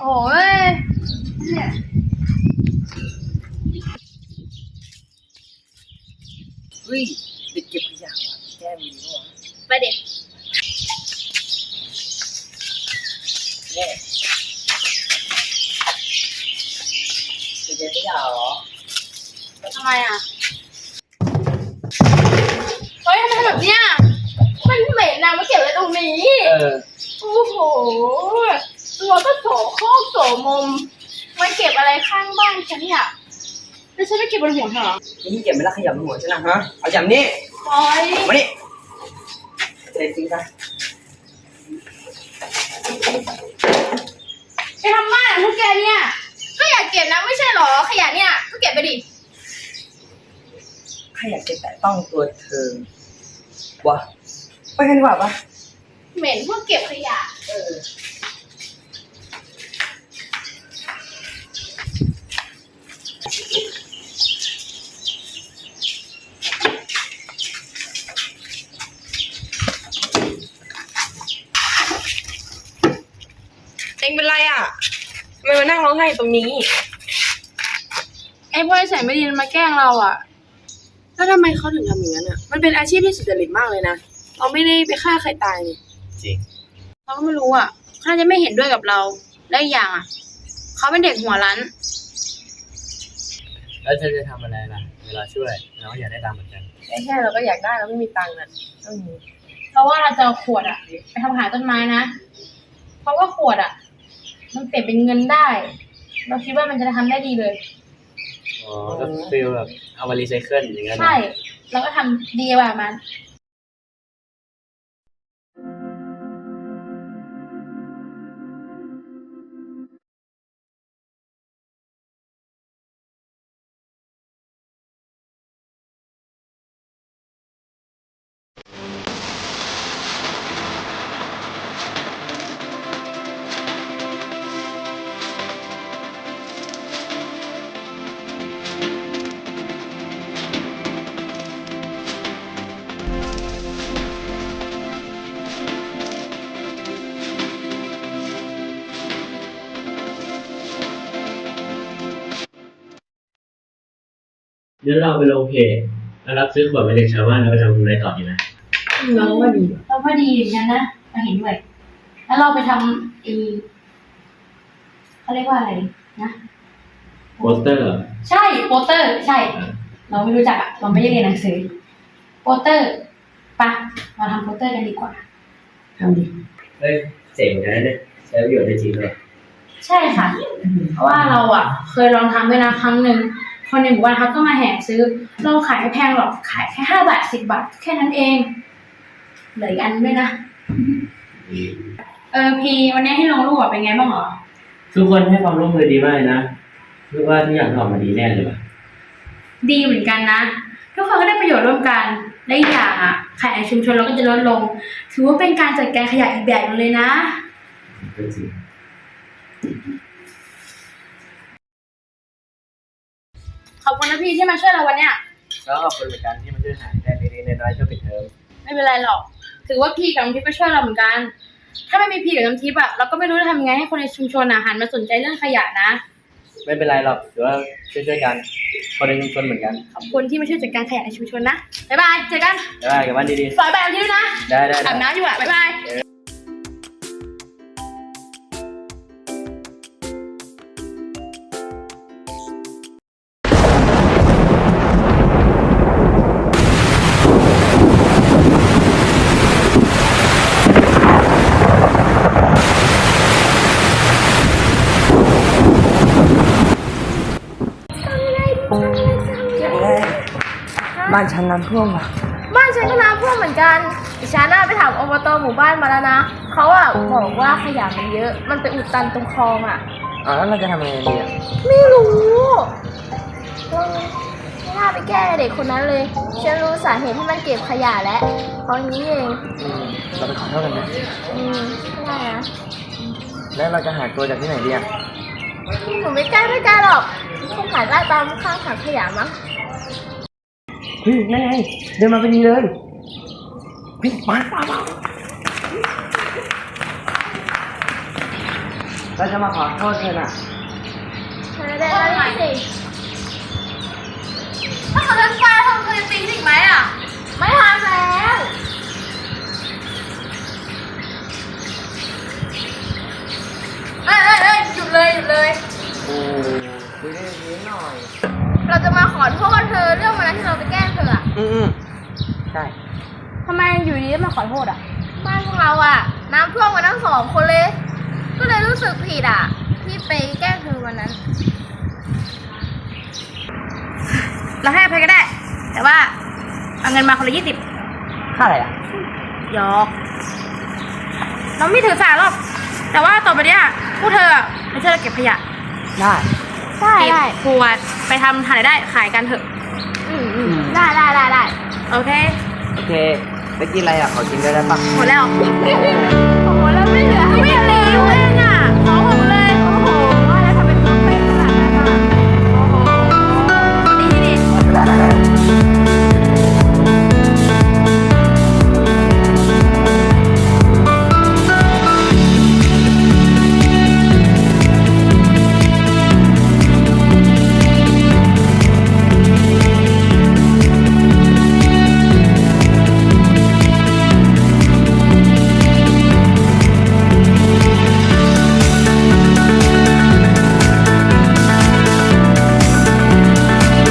โอ้ยเนี่ยเฮ้ยเด็กเก็บขยะแก้มีด้วะไปเด็ดแน่จะเก็บขยะเหรอทำไมอะ เฮ้ยทำไมแบบเนี้ยมันเหม็นนะมาเก็บไว้ตรงนี้ เออ โอ้โห ตัวก็โสโครกโสมมมาเก็บอะไรข้างบ้านฉันเนี่ยแล้วฉันไม่เก็บบนหัวเธอเหรอนี่เก็บไม่ละขยะบนหัวฉันนะฮะ เอาอย่างนี้โอ้ยมานี่เสร็จจริงจ้ะไปทำบ้านอะพวกแกเนี่ย ก็อยากเก็บนะไม่ใช่เหรอ ขยะเนี่ยก็เก็บไปดิใครอยากจะแตะต้องตัวเธอวะไปกันดีกว่าปะเหม็นพวกเก็บขยะ เออ เองเป็นไรอะทำไมมานั่งร้องไห้ตรงนี้ ไอ้พวกไอ้แสนไม่ดีมันมาแกล้งเราอะ แล้วทำไมเขาถึงทำอย่างนั้นอะ มันเป็นอาชีพที่สุจริตมากเลยนะ เราไม่ได้ไปฆ่าใครตายนี่จริง เราก็ไม่รู้อะเขาน่าจะไม่เห็นด้วยกับเรา และอีกอย่างอะ เขาเป็นเด็กหัวรั้น แล้วเธอจะทำอะไรล่ะ เวลาช่วยเราก็อยากได้ตังค์เหมือนกันแค่แค่เราก็อยากได้เราไม่มีตังค์น่ะต้องมีเพราะว่าเราจะเอาขวดอะไปทำหายต้นไม้นะ เพราะว่าขวดอะมันเปลี่ยนเป็นเงินได้ เราคิดว่ามันจะทำได้ดีเลย อ๋อก็ฟีลแบบเอามารีไซเคิลอย่างเงี้ยนะ ใช่ เราก็ทำดีกว่ามัน เดี๋ยวเราไปลงเพจแล้วรับซื้อขวดมาจากชาวบ้านแล้วไปทำอะไรต่อดีนะเราว่าดีเราก็ดีเหมือนกันนะเราเห็นด้วย แล้วเราไปทำไอีเขาเรียกว่าอะไรนะโปสเตอร์ ใช่โปสเตอร์ ใช่ เราไม่รู้จักอะเราไม่ได้เรียนหนังสือโปสเตอร์ปะมาทำโปสเตอร์กันดีกว่าทำดีเฮ้ยเจ๋งนะเนี่ยใช้ประโยชน์ได้จริงเลยใช่ค่ะ เพราะว่าเราอะเคยลองทำด้วยนะครั้งหนึ่ง คนในหมู่บ้านเขาก็มาแห่ซื้อ เราขายไม่แพงหรอกขายแค่ห้าบาทสิบบาทแค่นั้นเอง เหลืออีกอันด้วยนะ เออพีวันนี้ให้ลงรูปอะเป็นไงบ้างเหรอ ทุกคนให้ความร่วมมือดีมากเลยนะคิดว่าทุกอย่างออกมาดีแน่เลยว่ะดีเหมือนกันนะ ทุกคนก็ได้ประโยชน์ร่วมกันและอีกอย่างอะขยะในชุมชนเราก็จะลดลง ถือว่าเป็นการจัดการขยะอีกแบบหนึงเลยนะ ก็จริง พี่ที่มาช่วยเราวันเนี้ยก็ขอบคุณเหมือนกันที่มาช่วยหาแค่เล็กๆน้อยๆช่วยปิดเทอมไม่เป็นไรหรอก ถือว่าพี่กับน้ำทิพย์ก็ช่วยเราเหมือนกัน ถ้าไม่มีพี่กับน้ำทิพย์อะเราก็ไม่รู้จะทำยังไงให้คนในชุมชนอะหันมาสนใจเรื่องขยะนะ ไม่เป็นไรหรอกถือว่าช่วยๆกันคนในชุมชนเหมือนกันขอบคุณที่มาช่วยจัดการขยะในชุมชนนะบ๊ายบายเจอกันได้กลับบ้านดีฝากไปน้ำทิพย์ด้วยนะๆได้ได้ได้อาบน้ำอยู่อะบ๊ายบาย บ้านฉันน้ำท่วมว่ะ บ้านฉันก็น้ำท่วมเหมือนกันดิฉันน่ะไปถามอบตหมู่บ้านมาแล้วนะเขาอะบอกว่าขยะมันเยอะ มันไปอุดตันตรงคลองอะอ๋อแล้วเราจะทำยังไงดีอะไม่รู้เออไม่น่าไปแก้เด็กคนนั้นเลย ฉันรู้สาเหตุที่มันเก็บขยะแล้วเพราะนี้เองอืมเราไปขอโทษกันนะอืมไม่ได้นะแล้วเราจะหาตัวจากที่ไหนดีอะหนูไม่กล้าไม่กล้าหรอกคงหาได้ตามข้างถังขยะมั้ง เฮ้ยนั่นไงเดินมาพอดีเลยเฮ้ยมามามาเราจะมาขอโทษเธอน่ะเธอได้แล้วนี่สิถ้าเขาเลิกไปเธอจะตีอีกไหมอะ ไม่ทำแล้วเอ้ยเอ้ยเอ้ยหยุดเลยหยุดเลย โอ้คุยได้ดีหน่อย เราจะมาขอโทษเธอเรื่องวันนั้นที่เราไปแกล้งเธ ออะอืมอืมใช่ทำไมอยู่ดีๆมาขอโทษอะ บ้านพวกเราอะ น้ำท่วมกันทั้งสองคนเลย ก็เลยรู้สึกผิดอะ ที่ไปแกล้งเธอวันนั้น เราให้อภัยก็ได้ แต่ว่าเอาเงินมาคนละยี่สิบค่าอะไรอะยอก เราไม่ถือสาหรอก แต่ว่าต่อไปเนี้ยพวกเธออะไม่ใช่เราเก็บขยะได้ได้ได้ขวดไปทำทานรายได้ขายกันเถอะอืมอืม ได้ได้ได้ได้โอเค โอเคไปกินอะไรอะขอกินด้วยได้ปะหมดแล้วโอ้โหแล้วไม่เหลือไม่เหลือเองอะขอหมดเล